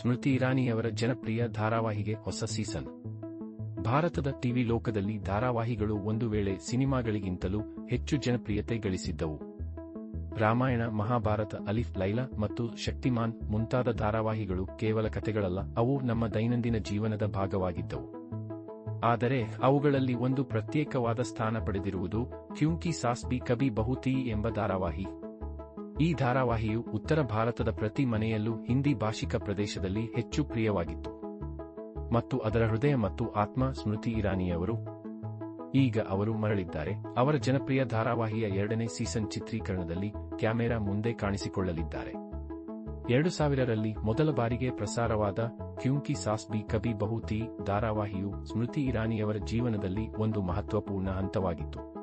ಸ್ಮೃತಿ ಇರಾನಿಯವರ ಜನಪ್ರಿಯ ಧಾರಾವಾಹಿಗೆ ಹೊಸ ಸೀಸನ್. ಭಾರತದ ಟಿವಿ ಲೋಕದಲ್ಲಿ ಧಾರಾವಾಹಿಗಳು ಒಂದು ವೇಳೆ ಸಿನಿಮಾಗಳಿಗಿಂತಲೂ ಹೆಚ್ಚು ಜನಪ್ರಿಯತೆ ಗಳಿಸಿದ್ದವು. ರಾಮಾಯಣ, ಮಹಾಭಾರತ, ಅಲಿಫ್, ಲೈಲಾ ಮತ್ತು ಶಕ್ತಿಮಾನ್ ಮುಂತಾದ ಧಾರಾವಾಹಿಗಳು ಕೇವಲ ಕಥೆಗಳಲ್ಲ, ಅವು ನಮ್ಮ ದೈನಂದಿನ ಜೀವನದ ಭಾಗವಾಗಿದ್ದವು. ಆದರೆ ಅವುಗಳಲ್ಲಿ ಒಂದು ಪ್ರತ್ಯೇಕವಾದ ಸ್ಥಾನ ಪಡೆದಿರುವುದು ಕ್ಯೂಂಕಿ ಸಾಸ್ಬಿ ಕಬಿ ಬಹುತೀ ಎಂಬ ಧಾರಾವಾಹಿ. ಈ ಧಾರಾವಾಹಿಯು ಉತ್ತರ ಭಾರತದ ಪ್ರತಿ ಮನೆಯಲ್ಲೂ ಹಿಂದಿ ಭಾಷಿಕ ಪ್ರದೇಶದಲ್ಲಿ ಹೆಚ್ಚು ಪ್ರಿಯವಾಗಿತ್ತು. ಮತ್ತು ಅದರ ಹೃದಯ ಮತ್ತು ಆತ್ಮ ಸ್ಮೃತಿ ಇರಾನಿಯವರು ಈಗ ಅವರು ಮರಳಿದ್ದಾರೆ. ಅವರ ಜನಪ್ರಿಯ ಧಾರಾವಾಹಿಯ ಎರಡನೇ ಸೀಸನ್ ಚಿತ್ರೀಕರಣದಲ್ಲಿ ಕ್ಯಾಮೆರಾ ಮುಂದೆ ಕಾಣಿಸಿಕೊಳ್ಳಲಿದ್ದಾರೆ. ಎರಡು ಸಾವಿರರಲ್ಲಿ ಮೊದಲ ಬಾರಿಗೆ ಪ್ರಸಾರವಾದ ಕ್ಯೂಂಕಿ ಸಾಸ್ ಬಿ ಕಬಿ ಬಹುತಿ ಧಾರಾವಾಹಿಯು ಸ್ಮೃತಿ ಇರಾನಿಯವರ ಜೀವನದಲ್ಲಿ ಒಂದು ಮಹತ್ವಪೂರ್ಣ ಹಂತವಾಗಿತ್ತು.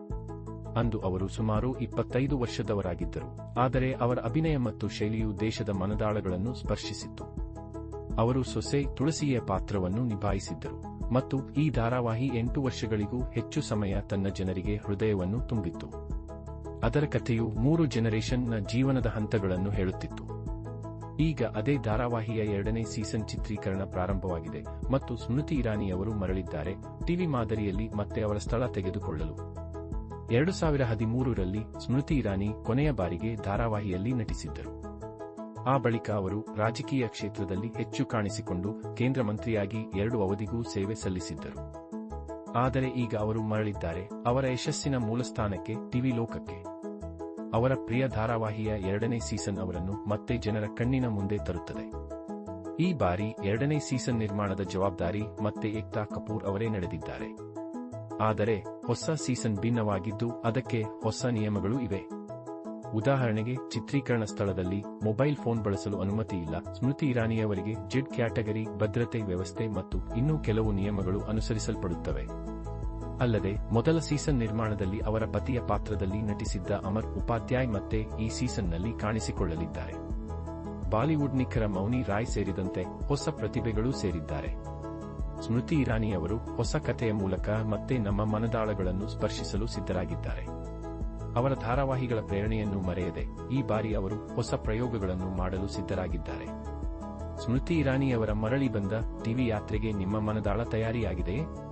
ಅಂದು ಅವರು ಸುಮಾರು ಇಪ್ಪತ್ತೈದು ವರ್ಷದವರಾಗಿದ್ದರು. ಆದರೆ ಅವರ ಅಭಿನಯ ಮತ್ತು ಶೈಲಿಯು ದೇಶದ ಮನದಾಳಗಳನ್ನು ಸ್ಪರ್ಶಿಸಿತ್ತು. ಅವರು ಸೊಸೆ ತುಳಸಿಯ ಪಾತ್ರವನ್ನು ನಿಭಾಯಿಸಿದ್ದರು ಮತ್ತು ಈ ಧಾರಾವಾಹಿ ಎಂಟು ವರ್ಷಗಳಿಗೂ ಹೆಚ್ಚು ಸಮಯ ತನ್ನ ಜನರಿಗೆ ಹೃದಯವನ್ನು ತುಂಬಿತ್ತು. ಅದರ ಕಥೆಯು ಮೂರು ಜನರೇಷನ್ನ ಜೀವನದ ಹಂತಗಳನ್ನು ಹೇಳುತ್ತಿತ್ತು. ಈಗ ಅದೇ ಧಾರಾವಾಹಿಯ ಎರಡನೇ ಸೀಸನ್ ಚಿತ್ರೀಕರಣ ಪ್ರಾರಂಭವಾಗಿದೆ ಮತ್ತು ಸ್ಮೃತಿ ಇರಾನಿಯವರು ಮರಳಿದ್ದಾರೆ. ಟಿವಿ ಮಾದರಿಯಲ್ಲಿ ಮತ್ತೆ ಅವರ ಸ್ಥಳ ತೆಗೆದುಕೊಳ್ಳಲು. ಎರಡು ಸಾವಿರ ಹದಿಮೂರರಲ್ಲಿ ಸ್ಮೃತಿ ಇರಾನಿ ಕೊನೆಯ ಬಾರಿಗೆ ಧಾರಾವಾಹಿಯಲ್ಲಿ ನಟಿಸಿದ್ದರು. ಆ ಬಳಿಕ ಅವರು ರಾಜಕೀಯ ಕ್ಷೇತ್ರದಲ್ಲಿ ಹೆಚ್ಚು ಕಾಣಿಸಿಕೊಂಡು ಕೇಂದ್ರ ಮಂತ್ರಿಯಾಗಿ ಎರಡು ಅವಧಿಗೂ ಸೇವೆ ಸಲ್ಲಿಸಿದ್ದರು. ಆದರೆ ಈಗ ಅವರು ಮರಳಿದ್ದಾರೆ. ಅವರ ಯಶಸ್ಸಿನ ಮೂಲಸ್ಥಾನಕ್ಕೆ ಟಿವಿ ಲೋಕಕ್ಕೆ. ಅವರ ಪ್ರಿಯ ಧಾರಾವಾಹಿಯ ಎರಡನೇ ಸೀಸನ್ ಅವರನ್ನು ಮತ್ತೆ ಜನರ ಕಣ್ಣಿನ ಮುಂದೆ ತರುತ್ತದೆ. ಈ ಬಾರಿ ಎರಡನೇ ಸೀಸನ್ ನಿರ್ಮಾಣದ ಜವಾಬ್ದಾರಿ ಮತ್ತೆ ಏಕ್ತಾ ಕಪೂರ್ ಅವರೇ ನಡೆದಿದ್ದಾರೆ. ಆದರೆ ಹೊಸ ಸೀಸನ್ ಭಿನ್ನವಾಗಿದ್ದು ಅದಕ್ಕೆ ಹೊಸ ನಿಯಮಗಳು ಇವೆ. ಉದಾಹರಣೆಗೆ, ಚಿತ್ರೀಕರಣ ಸ್ಥಳದಲ್ಲಿ ಮೊಬೈಲ್ ಫೋನ್ ಬಳಸಲು ಅನುಮತಿ ಇಲ್ಲ. ಸ್ಮೃತಿ ಇರಾನಿಯವರಿಗೆ ಜೆಡ್ ಕ್ಯಾಟಗರಿ, ಭದ್ರತೆ ವ್ಯವಸ್ಥೆ ಮತ್ತು ಇನ್ನೂ ಕೆಲವು ನಿಯಮಗಳು ಅನುಸರಿಸಲ್ಪಡುತ್ತವೆ. ಅಲ್ಲದೆ, ಮೊದಲ ಸೀಸನ್ ನಿರ್ಮಾಣದಲ್ಲಿ ಅವರ ಪತಿಯ ಪಾತ್ರದಲ್ಲಿ ನಟಿಸಿದ್ದ ಅಮರ್ ಉಪಾಧ್ಯಾಯ್ ಮತ್ತೆ ಈ ಸೀಸನ್ನಲ್ಲಿ ಕಾಣಿಸಿಕೊಳ್ಳಲಿದ್ದಾರೆ. ಬಾಲಿವುಡ್ ನಿಖರ ಮೌನಿ ರಾಯ್ ಸೇರಿದಂತೆ ಹೊಸ ಪ್ರತಿಭೆಗಳೂ ಸೇರಿದ್ದಾರೆ. ಸ್ಮೃತಿ ಇರಾನಿ ಅವರು ಹೊಸ ಕಥೆಯ ಮೂಲಕ ಮತ್ತೆ ನಮ್ಮ ಮನದಾಳಗಳನ್ನು ಸ್ಪರ್ಶಿಸಲು ಸಿದ್ಧರಾಗಿದ್ದಾರೆ. ಅವರ ಧಾರಾವಾಹಿಗಳ ಪ್ರೇರಣೆಯನ್ನು ಮರೆಯದೆ ಈ ಬಾರಿ ಅವರು ಹೊಸ ಪ್ರಯೋಗಗಳನ್ನು ಮಾಡಲು ಸಿದ್ಧರಾಗಿದ್ದಾರೆ. ಸ್ಮೃತಿ ಇರಾನಿಯವರ ಮರಳಿ ಬಂದ ಟಿವಿ ಯಾತ್ರೆಗೆ ನಿಮ್ಮ ಮನದಾಳ ತಯಾರಿಯಾಗಿದೆಯೇ?